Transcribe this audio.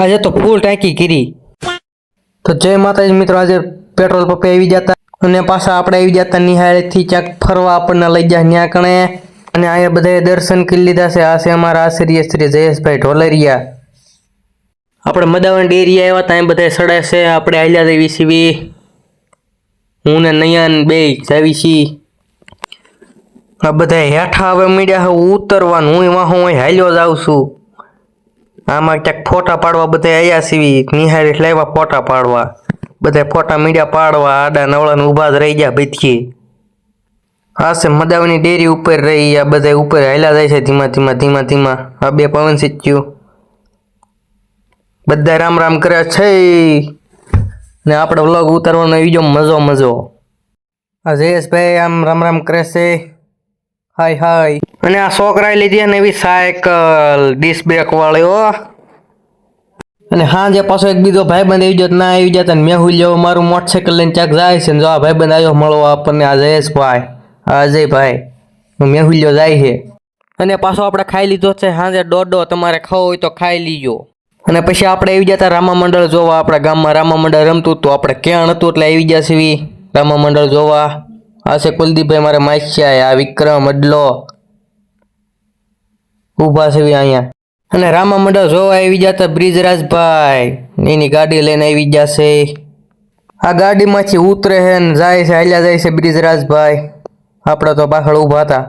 આજે તો ફૂલ ટાંકી કરી તો જય માતાજી મિત્રો આજે પેટ્રોલ પંપે આવી જતા અને પાછા આપણે આવી જતા નિહાળેથી ક્યાંક ફરવા આપણને લઈ જાય ત્યાં કણે. અને અહીંયા બધાએ દર્શન કરી લીધા છે. આ છે અમારા આશ્રય શ્રી જયેશભાઈ ઢોલરિયા. આપણે મદાવન ડેરી આવ્યા ત્યાં બધા સડે છે. આપણે હાલ્યા દેવી સીવી હું ને નયન બે જાવી છી આ બધા હેઠા હવે મીડિયા ઉતરવાનું હું એમાં હું હાલ્યો જાઉં છું. આમાં ક્યાંક ફોટા પાડવા બધા અહીંયા સીવી. નિહારી લાવ્યા ફોટા પાડવા. બધા ફોટા મીડિયા પાડવા. આડા નવળાને ઊભા જ રહી ગયા ભીતકી છે, મદાવની ડેરી ઉપર રહી આ બધા ઉપર હાલ્યા જાય છે ધીમા ધીમા ધીમા ધીમા. આ બે પવન સિચ્યું બધા રામ રામ કરે છે. ને આપણે વ્લોગ ઉતારવાનો બીજો મજો મજો. આ જયેશભાઈ આમ રામ રામ કરે છે. હાય હાય. અને આ છોકરાએ લીધી અને એવી સાયકલ ડિસ્ક બ્રેક વાળી હો. અને હાજે પાછો એક બીજો ભાઈબંધ આવી જતો ના આવી જતા ને મેહુલ લેવો મારું મોટરસાઇકલ લઈને ચાક જાય છે ને જો આ ભાઈબંધ આવ્યો મળવા આપણને. આ જયેશભાઈ આ અજયભાઈ મેહુલ્યો જાય છે. અને પાછો આપણે ખાઈ લીધો છે. હાજે દોડો તમારે ખાવો હોય તો ખાઈ લીજો. અને પછી આપણે આવી જતા રામા મંડળ જોવા. આપણા ગામમાં રામા મંડળ રમતું હતું. આપણે ક્યાં હતું એટલે આવી જશે રામા મંડળ જોવા. આ છે કુલદીપભાઈ, મારે માસ્યા આ વિક્રમ, અડલો. ઊભા છે અહીંયા. અને રામા મંડળ જોવા આવી જતા બ્રિજરાજભાઈ. એની ગાડી લઈને આવી જશે આ ગાડીમાંથી ઉતરે છે ને જાય છે, હાલ્યા જાય છે બ્રિજરાજભાઈ. આપણે તો પાછળ ઊભા હતા.